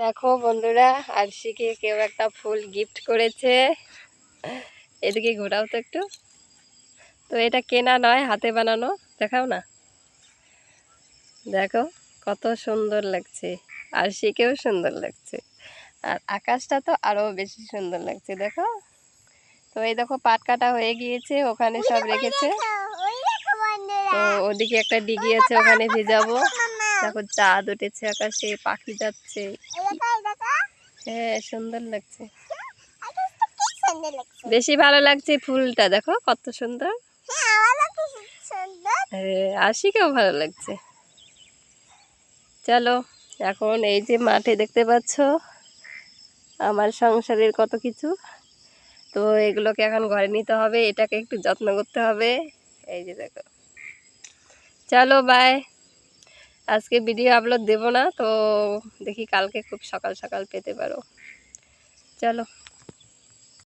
দেখো বন্ধুরা আরশিকে কেউ একটা ফুল গিফট করেছে। এদিকে ঘোরাও তো একটু। তো এটা কেনা নয় হাতে বানানো। দেখাও না। দেখো কত সুন্দর লাগছে। আরশিকেও সুন্দর লাগছে। আর আকাশটা তো আরও বেশি সুন্দর লাগছে দেখো। তো এই দেখো পাট কাটা হয়ে গিয়েছে ওখানে সব রেখেছে। তো ওদিকে একটা ডিগি আছে ওখানে ভিজাবো। দেখো চাঁদ উঠেছে, আকাশে পাখি যাচ্ছে। হ্যাঁ সুন্দর লাগছে। বেশি ভালো লাগছে ফুলটা, দেখো কত সুন্দর। আশিকেও ভালো লাগছে। চলো, এখন এই যে মাঠে দেখতে পাচ্ছ, আমার সংসারের কত কিছু। তো এগুলোকে এখন ঘরে নিতে হবে, এটাকে একটু যত্ন করতে হবে। এই যে দেখো। চলো বাই আজকে ভিডিও আপলোড দেবো না তো দেখি কালকে খুব সকাল সকাল পেতে পারো। চলো।